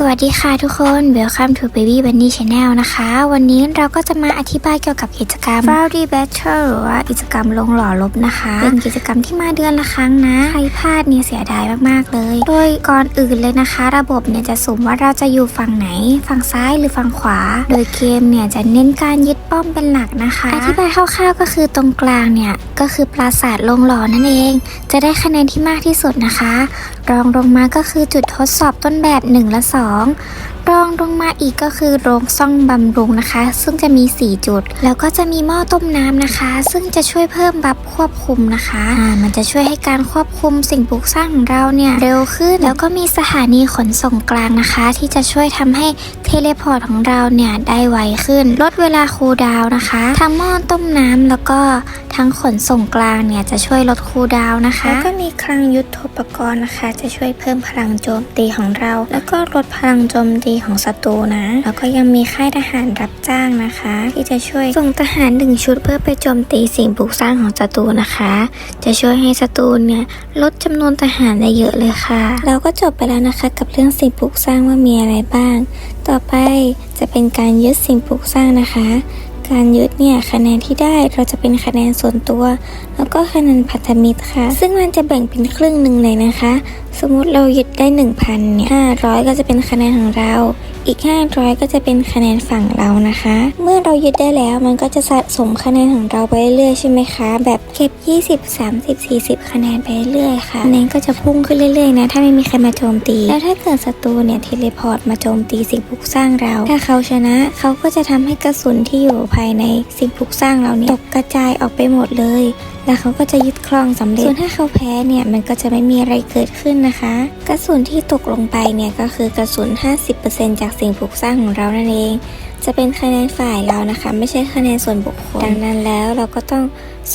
สวัสดีค่ะทุกคน Welcome to Baby Bunny Channel นะคะ วันนี้เราก็จะมาอธิบายเกี่ยวกับกิจกรรม Rowdy Battle หรือว่ากิจกรรมลงหล่อลบนะคะ เป็นกิจกรรมที่มาเดือนละครั้งนะ ใครพลาดเนี่ยเสียดายมากๆเลย โดยก่อนอื่นเลยนะคะ ระบบเนี่ยจะสุ่มว่าเราจะอยู่ฝั่งไหน ฝั่งซ้ายหรือฝั่งขวา โดยเกมเนี่ยจะเน้นการยึดป้อมเป็นหลักนะคะอธิบายคร่าวๆก็คือตรงกลางเนี่ยก็คือปราสาทลงหล่อนั่นเอง จะได้คะแนนที่มากที่สุดนะคะ รองลงมาก็คือจุดทดสอบต้นแบบ 1 และ 2 รองลงมาอีกก็คือโรงซ่องบำรุงนะคะ ซึ่งจะมี 4 จุด แล้วก็จะมีหม้อต้มน้ำนะคะ ซึ่งจะช่วยเพิ่มบัฟควบคุมนะคะอ่ามันจะช่วยให้การควบคุมสิ่งปลูกสร้างของเราเนี่ยเร็วขึ้น แล้วก็มีสถานีขนส่งกลางนะคะ ที่จะช่วยทำให้เทเลพอร์ตของเราเนี่ยได้ไวขึ้น ลดเวลาคูลดาวนะคะทั้งหม้อต้มน้ำแล้วก็ทั้งขนส่งกลางเนี่ยจะช่วยลดคูลดาวนะคะ แล้วก็มีคลังยุทธปกรณ์นะคะ จะช่วยเพิ่มพลังโจมตีของเรา แล้วก็ลดพลังโจมตีของศัตรูนะ แล้วก็ยังมีค่ายทหารรับจ้างนะคะ ที่จะช่วยส่งทหารหนึ่งชุดเพื่อไปโจมตีสิ่งปลูกสร้างของศัตรูนะคะ จะช่วยให้ศัตรูเนี่ยลดจำนวนทหารได้เยอะเลยค่ะ เราก็จบไปแล้วนะคะ กับเรื่องสิ่งปลูกสร้างว่ามีอะไรบ้าง ต่อไปจะเป็นการยึดสิ่งปลูกสร้างนะคะ การยึดเนี่ยคะแนนที่ได้เราจะเป็นคะแนนส่วนตัว แล้วก็คะแนนพันธมิตรค่ะ ซึ่งมันจะแบ่งเป็นครึ่งหนึ่งเลยนะคะ สมมุติเรายึดได้ 1,000เนี่ย500 ก็จะเป็นคะแนนของเรา อีก 500 ก็จะเป็นคะแนนฝั่งเรานะคะ เมื่อเรายึดได้แล้วมันก็จะสะสมคะแนนของเราไปเรื่อยๆใช่ไหมคะ แบบเก็บ 20 30 40 คะแนนไปเรื่อยๆค่ะคะแนนก็จะพุ่งขึ้นเรื่อยๆนะ ถ้าไม่มีใครมาโจมตี แล้วถ้าเกิดศัตรูเนี่ยเทเลพอร์ตมาโจมตีสิ่งปลูกสร้างเรา ถ้าเขาชนะเขาก็จะทำให้กระสุนที่อยู่ภายในสิ่งปลูกสร้างเราเนี่ยตกกระจายออกไปหมดเลย แล้วเขาก็จะยึดครองสำเร็จ ส่วนถ้าเขาแพ้เนี่ยมันก็จะไม่มีอะไรเกิดขึ้นนะคะ กระสุนที่ตกลงไปเนี่ยก็คือกระสุน 50%จากสิ่งปลูกสร้างของเรานั่นเอง จะเป็นคะแนนฝ่ายเรานะคะ ไม่ใช่คะแนนส่วนบุคคล ดังนั้นแล้วเราก็ต้อง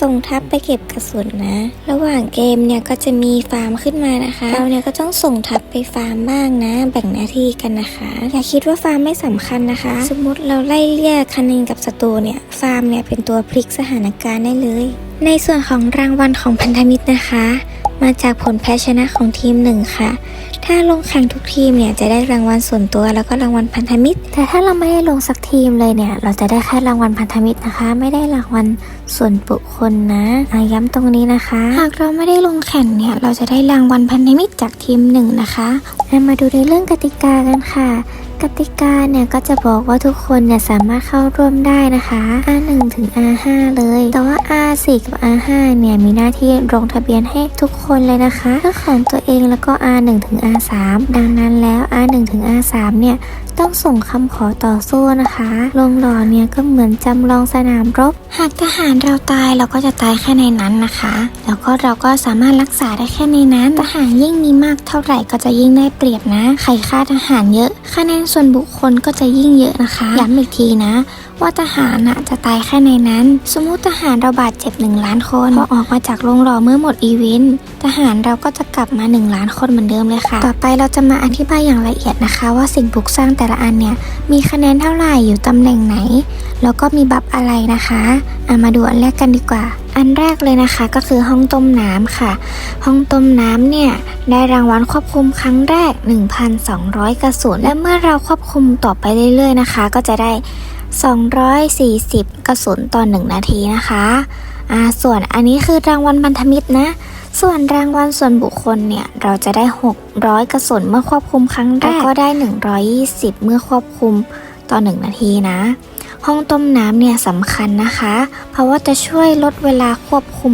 ส่งทัพไปเก็บกระสุนนะ ระหว่างเกมเนี่ยก็จะมีฟาร์มขึ้นมานะคะ เราเนี่ยก็ต้องส่งทัพไปฟาร์มบ้างนะ แบ่งหน้าที่กันนะคะ อย่าคิดว่าฟาร์มไม่สำคัญนะคะ สมมติเราไล่เลี่ยคะแนนกับศัตรูเนี่ย ฟาร์มเนี่ยเป็นตัวพลิกสถานการณ์ได้เลย ในส่วนของรางวัลของพันธมิตรนะคะ มาจากผลแพ้ชนะของทีมหนึ่งค่ะ ถ้าลงแข่งทุกทีมเนี่ยจะได้รางวัลส่วนตัวแล้วก็รางวัลพันธมิตร แต่ถ้าเราไม่ได้ลงสักทีมเลยเนี่ยเราจะได้แค่รางวัลพันธมิตรนะคะ ไม่ได้รางวัลส่วนบุคคลนะย้ำตรงนี้นะคะ หากเราไม่ได้ลงแข่งเนี่ยเราจะได้รางวัลพันธมิตรจากทีมหนึ่งนะคะมาดูในเรื่องกติกากันค่ะ กติกาเนี่ยก็จะบอกว่าทุกคนเนี่ยสามารถเข้าร่วมได้นะคะ R1 ถึง R5 เลย แต่ว่า R4 กับ R5 เนี่ยมีหน้าที่ลงทะเบียนให้ทุกคนเลยนะคะเรื่องของตัวเองแล้วก็ R1 ถึง R3 ดังนั้นแล้ว R1 ถึง R3 เนี่ยต้องส่งคำขอต่อสู้นะคะ ลงหล่อเนี่ยก็เหมือนจำลองสนามรบ หากทหารเราตายเราก็จะตายแค่ในนั้นนะคะ แล้วก็เราก็สามารถรักษาได้แค่ในนั้น ทหารยิ่งมีมากเท่าไหร่ก็จะยิ่งได้เปรียบนะ ใครฆ่าทหารเยอะ คะแนนส่วนบุคคลก็จะยิ่งเยอะนะคะ ย้ำอีกทีนะว่าทหารน่ะจะตายแค่ในนั้น สมมุติทหารเราบาดเจ็บ1ล้านคนพอออกมาจากโรงหล่อเมื่อหมดอีเวนต์ทหารเราก็จะกลับมา 1 ล้านคนเหมือนเดิมเลยค่ะ ต่อไปเราจะมาอธิบายอย่างละเอียดนะคะ ว่าสิ่งปลูกสร้างแต่ละอันเนี่ยมีคะแนนเท่าไหร่อยู่ตำแหน่งไหน แล้วก็มีบัฟอะไรนะคะอะมาดูอันแรกกันดีกว่า อันแรกเลยนะคะก็คือห้องต้มน้ำค่ะ ห้องต้มน้ำเนี่ยได้รางวัลควบคุมครั้งแรก 1,200 กระสุนและเมื่อเราควบคุมต่อไปเรื่อยๆนะคะ ก็จะได้ 240 กระสุนต่อ 1 นาทีนะคะอ่าส่วนอันนี้คือรางวัลพันธมิตรนะ ส่วนรางวัลส่วนบุคคลเนี่ย เราจะได้ 600 กระสุนเมื่อควบคุมครั้งแรกแล้วก็ได้ 120 เมื่อควบคุมต่อ 1 นาทีนะ ห้องต้มน้ำเนี่ยสำคัญนะคะ เพราะว่าจะช่วยลดเวลาควบคุม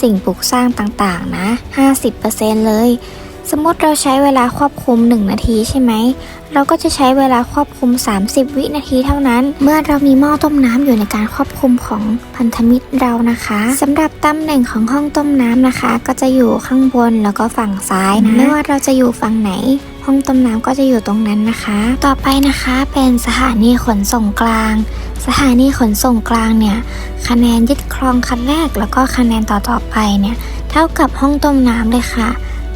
สิ่งปลูกสร้างต่างๆนะ 50%เลย สมมติเราใช้เวลาควบคุม 1 นาทีใช่ไหม เราก็จะใช้เวลาควบคุม 30 วินาทีเท่านั้น เมื่อเรามีหม้อต้มน้ำอยู่ในการควบคุมของพันธมิตรเรานะคะสำหรับตำแหน่งของห้องต้มน้ำนะคะ ก็จะอยู่ข้างบนแล้วก็ฝั่งซ้ายนะ ไม่ว่าเราจะอยู่ฝั่งไหน ห้องต้มน้ำก็จะอยู่ตรงนั้นนะคะ ต่อไปนะคะเป็นสถานีขนส่งกลาง สถานีขนส่งกลางเนี่ยคะแนนยึดครองคันแรก แล้วก็คะแนนต่อๆไปเนี่ยเท่ากับห้องต้มน้ำเลยค่ะ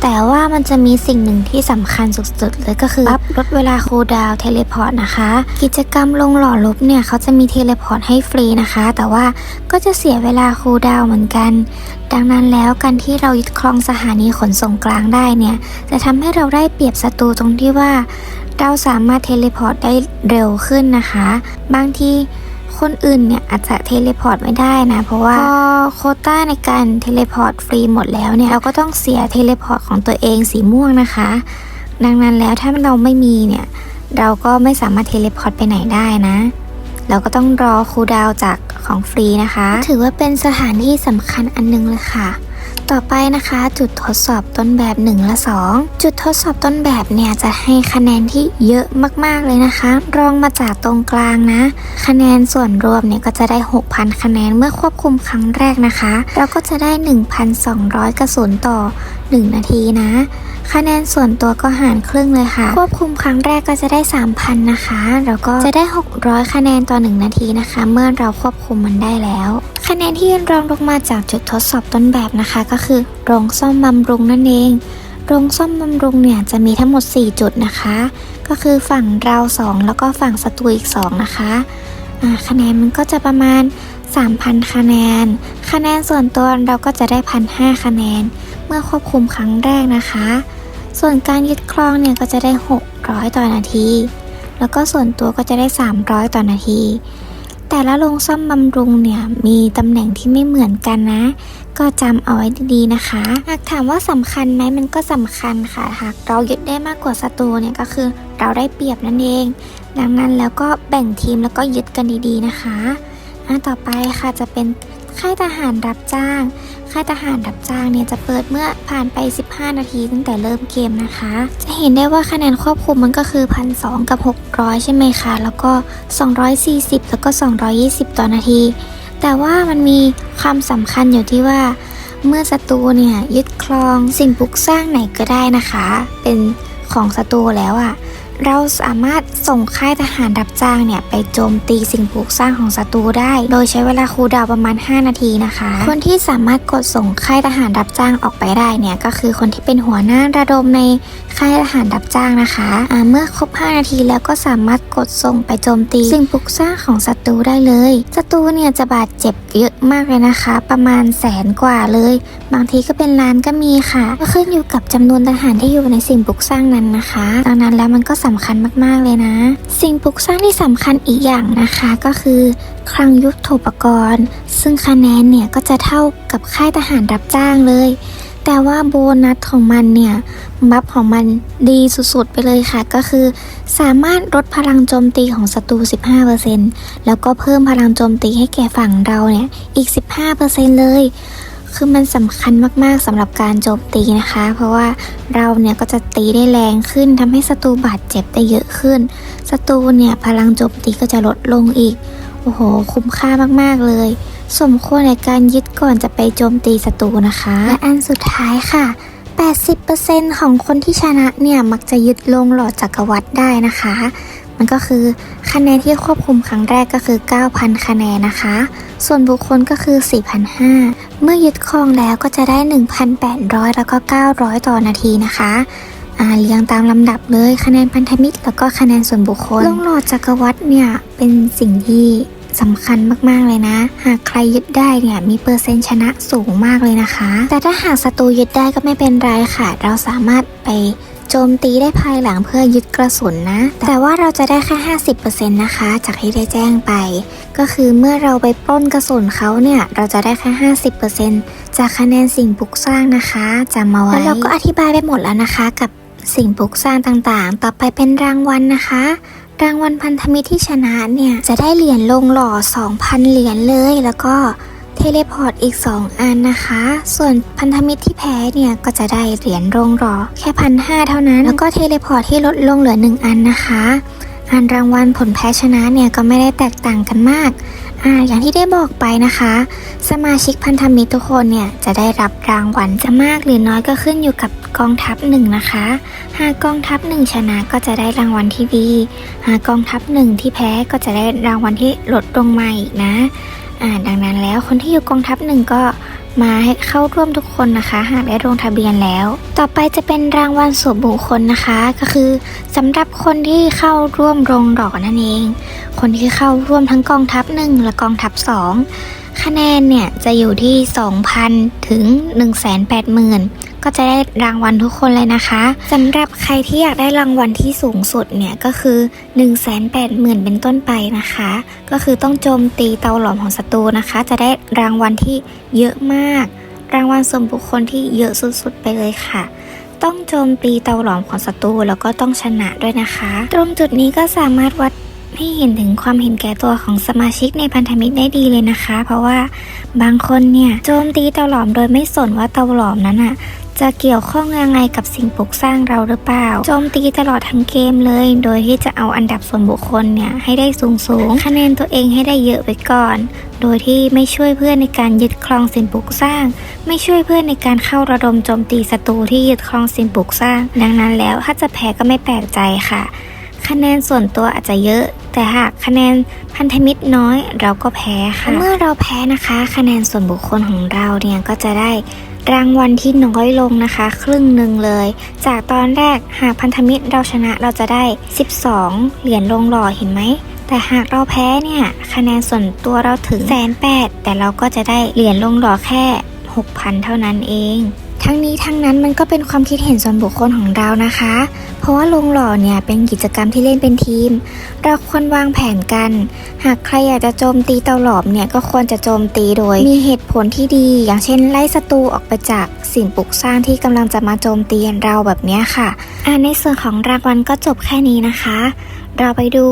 แต่ว่ามันจะมีสิ่งหนึ่งที่สำคัญสุดๆเลยก็คือบัฟลดเวลาคูลดาวเทเลพอร์ตนะคะ กิจกรรมลงหล่อลบเนี่ยเขาจะมีเทเลพอร์ตให้ฟรีนะคะ แต่ว่าก็จะเสียเวลาคูลดาวเหมือนกัน ดังนั้นแล้วการที่เรายึดครองสถานีขนส่งกลางได้เนี่ยจะทำให้เราได้เปรียบศัตรูตรงที่ว่า เราสามารถเทเลพอร์ตได้เร็วขึ้นนะคะ บางที คนอื่นเนี่ยอาจจะเทเลพอร์ตไม่ได้นะ เพราะว่าพอโคต้าในการเทเลพอร์ตฟรีหมดแล้วเนี่ยเราก็ต้องเสียเทเลพอร์ตของตัวเองสีม่วงนะคะ ดังนั้นแล้วถ้าเราไม่มีเนี่ยเราก็ไม่สามารถเทเลพอร์ตไปไหนได้นะ เราก็ต้องรอคูดาวจากของฟรีนะคะ ถือว่าเป็นสถานที่สำคัญอันหนึงเลยค่ะ ต่อไปนะคะ จุดทดสอบต้นแบบ 1 และ 2 จุดทดสอบต้นแบบเนี่ยจะให้คะแนนที่เยอะมากๆเลยนะคะ รองมาจากตรงกลางนะ คะแนนส่วนรวมเนี่ยก็จะได้ 6,000 คะแนนเมื่อควบคุมครั้งแรกนะคะ เราก็จะได้ 1,200 กระสุนต่อ 1 นาทีนะ คะแนนส่วนตัวก็หารครึ่งเลยค่ะ ควบคุมครั้งแรกก็จะได้ 3,000 นะคะ แล้วก็จะได้ 600 คะแนนต่อ 1 นาทีนะคะ เมื่อเราควบคุมมันได้แล้ว คะแนนที่รองลงมาจากจุดทดสอบต้นแบบนะคะ ก็คือโรงซ่อมบำรุงนั่นเองโรงซ่อมบำรุงเนี่ยจะมีทั้งหมด 4 จุดนะคะ ก็คือฝั่งเรา 2 แล้วก็ฝั่งศัตรูอีก 2 นะคะคะแนนมันก็จะประมาณ 3,000 คะแนน คะแนนส่วนตัวเราก็จะได้ 1,500 คะแนน เมื่อควบคุมครั้งแรกนะคะ ส่วนการยึดครองเนี่ยก็จะได้ 600 ต่อนาที แล้วก็ส่วนตัวก็จะได้ 300 ต่อนาที แต่ละโรงซ่อมบำรุงเนี่ยมีตำแหน่งที่ไม่เหมือนกันนะ ก็จำเอาไว้ดีๆนะคะ หากถามว่าสำคัญไหมมันก็สำคัญค่ะ หากเรายึดได้มากกว่าศัตรูเนี่ยก็คือเราได้เปรียบนั่นเอง ดังนั้นแล้วก็แบ่งทีมแล้วก็ยึดกันดีๆนะคะอะต่อไปค่ะจะเป็น ค่ายทหารรับจ้าง ค่ายทหารรับจ้างเนี่ยจะเปิดเมื่อผ่านไป 15 นาทีตั้งแต่เริ่มเกมนะคะ จะเห็นได้ว่าคะแนนควบคุมมันก็คือ 1,200 กับ 600 ใช่ไหมคะ แล้วก็ 240 แล้วก็ 220 ต่อนาที แต่ว่ามันมีความสำคัญอยู่ที่ว่าเมื่อศัตรูเนี่ยยึดครองสิ่งปลูกสร้างไหนก็ได้นะคะ เป็นของศัตรูแล้วอะ่ะ เราสามารถส่งค่ายทหารรับจ้างเนี่ย ไปโจมตีสิ่งปลูกสร้างของศัตรูได้ โดยใช้เวลาคูลดาวประมาณ 5 นาทีนะคะ คนที่สามารถกดส่งค่ายทหารรับจ้างออกไปได้เนี่ย ก็คือคนที่เป็นหัวหน้าระดมในค่ายทหารรับจ้างนะคะอ่าเมื่อครบ 5 นาทีแล้วก็สามารถกดส่งไปโจมตี สิ่งปลูกสร้างของศัตรูได้เลยศัตรูเนี่ยจะบาดเจ็บเยอะมากเลยนะคะ ประมาณแสนกว่าเลย บางทีก็เป็นล้านก็มีค่ะก็ขึ้นอยู่กับจำนวนทหารที่อยู่ในสิ่งปลูกสร้างนั้นนะคะ ดังนั้นแล้วมันก็สำคัญมากๆเลยนะ สิ่งปลูกสร้างที่สำคัญอีกอย่างนะคะก็คือ คลังยุทโธปกรณ์ ซึ่งคะแนนเนี่ยก็จะเท่ากับค่ายทหารรับจ้างเลย แต่ว่าโบนัสของมันเนี่ยบัฟของมันดีสุดๆไปเลยค่ะ ก็คือ สามารถลดพลังโจมตีของศัตรู 15%แล้วก็เพิ่มพลังโจมตีให้แก่ฝั่งเราเนี่ยอีก 15%เลย คือมันสำคัญมากๆสำหรับการโจมตีนะคะ เพราะว่าเราเนี่ยก็จะตีได้แรงขึ้นทำให้ศัตรูบาดเจ็บได้เยอะขึ้นศัตรูเนี่ยพลังโจมตีก็จะลดลงอีกโอ้โห คุ้มค่ามากๆเลย สมควรในการยึดก่อนจะไปโจมตีศัตรูนะคะและอันสุดท้ายค่ะ 80%ของคนที่ชนะเนี่ยมักจะยึดลงหลอดจักรวรรดิได้นะคะ มันก็คือคะแนนที่ควบคุมครั้งแรกก็คือ 9,000 คะแนนนะคะ ส่วนบุคคลก็คือ 4,500 เมื่อยึดครองแล้วก็จะได้ 1,800 แล้วก็ 900 ต่อนาทีนะคะอ่าเรียงตามลำดับเลยคะแนนพันธมิตร แล้วก็คะแนนส่วนบุคคลลงหลอดจักรวรรดิเนี่ยเป็นสิ่งที่สำคัญมากๆเลยนะ หากใครยึดได้เนี่ยมีเปอร์เซ็นต์ชนะสูงมากเลยนะคะ แต่ถ้าหากศัตรูยึดได้ก็ไม่เป็นไรค่ะ เราสามารถไป โจมตีได้ภายหลังเพื่อยึดกระสุนนะ แต่ว่าเราจะได้แค่ 50%นะคะ จากที่ได้แจ้งไป ก็คือเมื่อเราไปปล้นกระสุนเขาเนี่ย เราจะได้แค่ 50%จากคะแนนสิ่งปลูกสร้างนะคะจำมาไว้ แล้วเราก็อธิบายไปหมดแล้วนะคะกับสิ่งปลูกสร้างต่างๆ ต่อไปเป็นรางวัลนะคะ รางวัลพันธมิตรที่ชนะเนี่ย จะได้เหรียญลงหล่อ 2,000 เหรียญเลย แล้วก็ เทเลพอร์ตอีก 2 อันนะคะ ส่วนพันธมิตรที่แพ้เนี่ยก็จะได้เหรียญลงหล่อแค่พันห้าเท่านั้น แล้วก็เทเลพอร์ตที่ลดลงเหลือ 1 อันนะคะอันรางวัลผลแพ้ชนะเนี่ยก็ไม่ได้แตกต่างกันมากอ่าอย่างที่ได้บอกไปนะคะ สมาชิกพันธมิตรทุกคนเนี่ยจะได้รับรางวัลจะมากหรือน้อยก็ขึ้นอยู่กับกองทัพหนึ่งนะคะ หากกองทัพหนึ่งชนะก็จะได้รางวัลที่ดี หากกองทัพหนึ่งที่แพ้ก็จะได้รางวัลที่ลดลงมาอีกนะ ดังนั้นแล้วคนที่อยู่กองทัพหนึ่งก็มาให้เข้าร่วมทุกคนนะคะ หากได้ลงทะเบียนแล้ว ต่อไปจะเป็นรางวัลส่วนบุคคลนะคะ ก็คือสำหรับคนที่เข้าร่วมโรงหล่อนั่นเอง คนที่เข้าร่วมทั้งกองทัพหนึ่งและกองทัพสองคะแนนเนี่ยจะอยู่ที่ 2,000 ถึง 180,000 ก็จะได้รางวัลทุกคนเลยนะคะสำหรับใครที่อยากได้รางวัลที่สูงสุดเนี่ยก็คือ 180,000 เป็นต้นไปนะคะ ก็คือต้องโจมตีเตาหลอมของศัตรูนะคะ จะได้รางวัลที่เยอะมาก รางวัลส่วนบุคคลที่เยอะสุดๆไปเลยค่ะต้องโจมตีเตาหลอมของศัตรูแล้วก็ต้องชนะด้วยนะคะ ตรงจุดนี้ก็สามารถวัด ให้เห็นถึงความเห็นแก่ตัวของสมาชิกในพันธมิตรได้ดีเลยนะคะ เพราะว่าบางคนเนี่ยโจมตีเตาหลอมโดยไม่สนว่าเตาหลอมนั้นอะจะเกี่ยวข้องยังไงกับสิ่งปลูกสร้างเราหรือเปล่า โจมตีตลอดทั้งเกมเลย โดยที่จะเอาอันดับส่วนบุคคลเนี่ยให้ได้สูงสูงคะแนนตัวเองให้ได้เยอะไปก่อน โดยที่ไม่ช่วยเพื่อนในการยึดครองสิ่งปลูกสร้าง ไม่ช่วยเพื่อนในการเข้าระดมโจมตีศัตรูที่ยึดครองสิ่งปลูกสร้าง ดังนั้นแล้วถ้าจะแพ้ก็ไม่แปลกใจค่ะ คะแนนส่วนตัวอาจจะเยอะ แต่หากคะแนนพันธมิตรน้อยเราก็แพ้ค่ะ เมื่อเราแพ้นะคะ คะแนนส่วนบุคคลของเราเนี่ยก็จะได้รางวัลที่น้อยลงนะคะ ครึ่งหนึ่งเลย จากตอนแรกหากพันธมิตรเราชนะเราจะได้ 12 เหรียญลงหล่อเห็นไหมแต่หากเราแพ้เนี่ย คะแนนส่วนตัวเราถึงแสนแปดแต่เราก็จะได้เหรียญลงหล่อแค่ 6,000 เท่านั้นเอง ทั้งนี้ทั้งนั้นมันก็เป็นความคิดเห็นส่วนบุคคลของเรานะคะ เพราะว่าลงหล่อเนี่ยเป็นกิจกรรมที่เล่นเป็นทีม เราควรวางแผนกัน หากใครอยากจะโจมตีเตาหลอมเนี่ยก็ควรจะโจมตีโดย มีเหตุผลที่ดี อย่างเช่นไล่ศัตรูออกไปจากสิ่งปลูกสร้างที่กำลังจะมาโจมตีเราแบบนี้ค่ะอ่าในส่วนของรางวัลก็จบแค่นี้นะคะ เราไปดู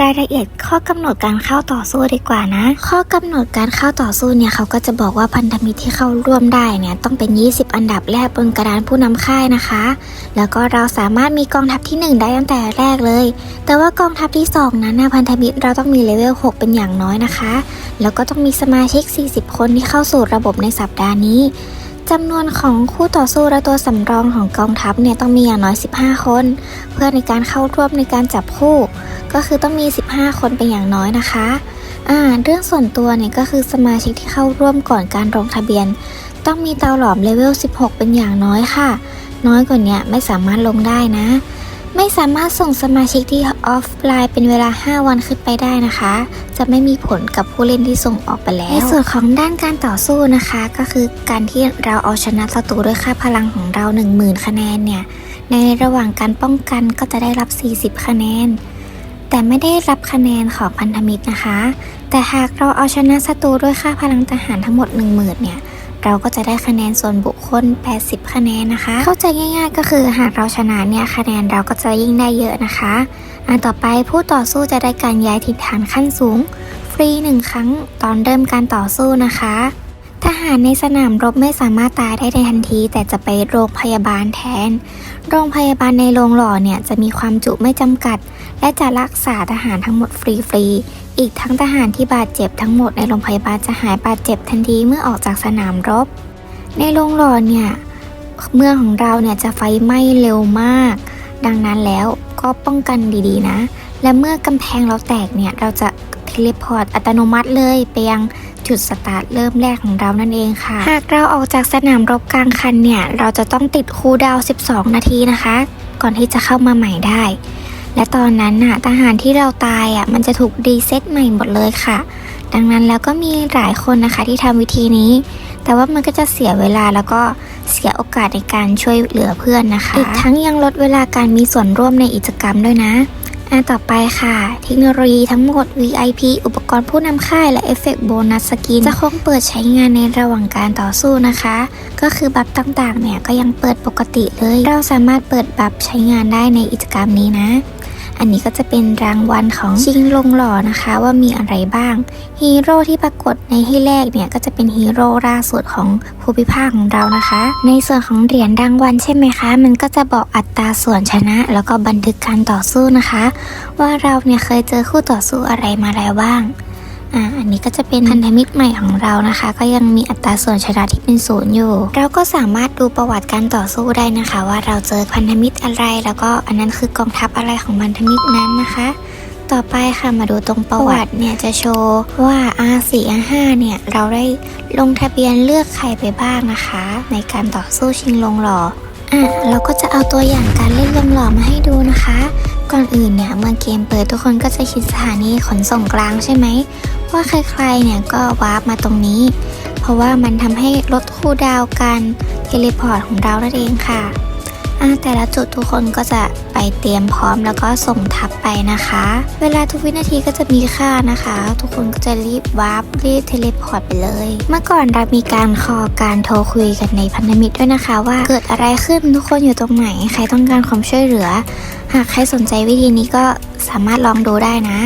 รายละเอียดข้อกำหนดการเข้าต่อสู้ดีกว่านะ ข้อกำหนดการเข้าต่อสู้เนี่ยเขาก็จะบอกว่าพันธมิตรที่เข้าร่วมได้เนี่ยต้องเป็น 20 อันดับแรกบนกระดานผู้นำค่ายนะคะ แล้วก็เราสามารถมีกองทัพที่ 1 ได้ตั้งแต่แรกเลย แต่ว่ากองทัพที่ 2 นั้นนะพันธมิตรเราต้องมีเลเวล 6 เป็นอย่างน้อยนะคะ แล้วก็ต้องมีสมาชิก 40 คนที่เข้าสู่ระบบในสัปดาห์นี้ จำนวนของคู่ต่อสู้และตัวสำรองของกองทัพเนี่ยต้องมีอย่างน้อย 15 คน เพื่อในการเข้าร่วมในการจับคู่ ก็คือต้องมี 15 คนเป็นอย่างน้อยนะคะอ่าเรื่องส่วนตัวเนี่ยก็คือสมาชิกที่เข้าร่วมก่อนการลงทะเบียน ต้องมีเตาหลอมเลเวล 16 เป็นอย่างน้อยค่ะ น้อยกว่านี้ไม่สามารถลงได้นะ ไม่สามารถส่งสมาชิกที่ออฟไลน์เป็นเวลา 5 วันขึ้นไปได้นะคะ จะไม่มีผลกับผู้เล่นที่ส่งออกไปแล้ว ในส่วนของด้านการต่อสู้นะคะ ก็คือการที่เราเอาชนะศัตรูด้วยค่าพลังของเรา 10,000 คะแนนเนี่ย ในระหว่างการป้องกันก็จะได้รับ 40 คะแนน แต่ไม่ได้รับคะแนนของพันธมิตรนะคะ แต่หากเราเอาชนะศัตรูด้วยค่าพลังทหารทั้งหมด 10,000 เนี่ย เราก็จะได้คะแนนส่วนบุคคล 80 คะแนนนะคะ เข้าใจง่าย ๆ ก็คือหากเราชนะเนี่ยคะแนนเราก็จะยิ่งได้เยอะนะคะอันต่อไปผู้ต่อสู้จะได้การย้ายถิ่นฐานขั้นสูง ฟรีหนึ่งครั้งตอนเริ่มการต่อสู้นะคะทหารในสนามรบไม่สามารถตายได้ในทันที แต่จะไปโรงพยาบาลแทน โรงพยาบาลในโรงหล่อเนี่ยจะมีความจุไม่จำกัด และจะรักษาทหารทั้งหมดฟรีๆ อีกทั้งทหารที่บาดเจ็บทั้งหมดในโรงพยาบาลจะหายบาดเจ็บทันทีเมื่อออกจากสนามรบ ในโรงหล่อเนี่ยเมืองของเราเนี่ยจะไฟไหม้เร็วมาก ดังนั้นแล้วก็ป้องกันดีๆนะ และเมื่อกำแพงเราแตกเนี่ยเราจะเทเลพอร์ตอัตโนมัติเลยไปยังจุดสตาร์ทเริ่มแรกของเรานั่นเองค่ะ หากเราออกจากสนามรบกลางคันเนี่ย เราจะต้องติดคูดาว 12 นาทีนะคะ ก่อนที่จะเข้ามาใหม่ได้ และตอนนั้นน่ะทหารที่เราตายอะมันจะถูกรีเซ็ตใหม่หมดเลยค่ะ ดังนั้นแล้วก็มีหลายคนนะคะที่ทำวิธีนี้ แต่ว่ามันก็จะเสียเวลาแล้วก็เสียโอกาสในการช่วยเหลือเพื่อนนะคะ อีกทั้งยังลดเวลาการมีส่วนร่วมในกิจกรรมด้วยนะ อันต่อไปค่ะ เทคโนโลยีทั้งหมด VIP อุปกรณ์ผู้นำค่ายและเอฟเฟกต์โบนัสสกิน จะคงเปิดใช้งานในระหว่างการต่อสู้นะคะ ก็คือบัฟต่างๆเนี่ยก็ยังเปิดปกติเลย เราสามารถเปิดบัฟใช้งานได้ในกิจกรรมนี้นะ อันนี้ก็จะเป็นรางวัลของชิงลงหล่อนะคะว่ามีอะไรบ้างฮีโร่ที่ปรากฏในให้แรกเนี่ยก็จะเป็นฮีโร่ล่าสุดของภูมิภาคของเรานะคะ ในส่วนของเหรียญรางวัลใช่ไหมคะ มันก็จะบอกอัตราส่วนชนะ แล้วก็บันทึกการต่อสู้นะคะ ว่าเราเนี่ยเคยเจอคู่ต่อสู้อะไรมาแล้วบ้าง อ่าอันนี้ก็จะเป็นพันธมิตรใหม่ของเรานะคะ ก็ยังมีอัตราส่วนชนะที่เป็นศูนย์อยู่ เราก็สามารถดูประวัติการต่อสู้ได้นะคะ ว่าเราเจอพันธมิตรอะไร แล้วก็อันนั้นคือกองทัพอะไรของพันธมิตรนั้นนะคะต่อไปค่ะมาดูตรงประวัติเนี่ยจะโชว์ว่า R4 R5 เนี่ยเราได้ลงทะเบียนเลือกใครไปบ้างนะคะ ในการต่อสู้ชิงลงหล่ออะเราก็จะเอาตัวอย่างการเล่นลงหล่อมาให้ดูนะคะ ก่อนอื่นเนี่ยเมื่อเกมเปิดทุกคนก็จะคิดสถานีขนส่งกลางใช่ไหม ว่าใครๆเนี่ยก็วาร์ปมาตรงนี้ เพราะว่ามันทำให้ลดคูลดาวการเทเลพอร์ตของเรานั่นเองค่ะแต่ละจุดทุกคนก็จะไปเตรียมพร้อมแล้วก็ส่งทับไปนะคะ เวลาทุกวินาทีก็จะมีค่านะคะ ทุกคนก็จะรีบวาร์ปรีบเทเลพอร์ตไปเลย เมื่อก่อนเรามีการคอการโทรคุยกันในพันธมิตรด้วยนะคะ ว่าเกิดอะไรขึ้นทุกคนอยู่ตรงไหน ใครต้องการความช่วยเหลือ หากใครสนใจวิธีนี้ก็สามารถลองดูได้นะ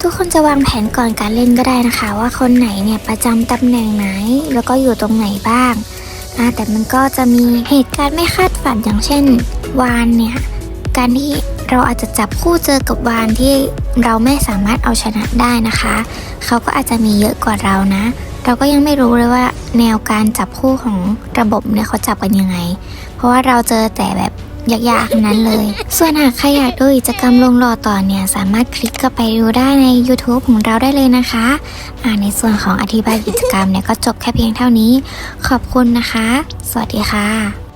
ทุกคนจะวางแผนก่อนการเล่นก็ได้นะคะ ว่าคนไหนเนี่ยประจำตำแหน่งไหน แล้วก็อยู่ตรงไหนบ้างอ่าแต่มันก็จะมีเหตุการณ์ไม่คาดฝันอย่างเช่น วานเนี่ย การที่เราอาจจะจับคู่เจอกับวานที่เราไม่สามารถเอาชนะได้นะคะ เขาก็อาจจะมีเยอะกว่าเรานะ เราก็ยังไม่รู้เลยว่าแนวการจับคู่ของระบบเนี่ยเขาจับกันยังไง เพราะว่าเราเจอแต่แบบ ยากๆทั้งนั้นเลย ส่วนหากใครอยากดูกิจกรรมลงรอต่อเนี่ย สามารถคลิกเข้าไปดูได้ใน YouTube ของเราได้เลยนะคะมาในส่วนของอธิบายกิจกรรมเนี่ยก็จบแค่เพียงเท่านี้ ขอบคุณนะคะ สวัสดีค่ะ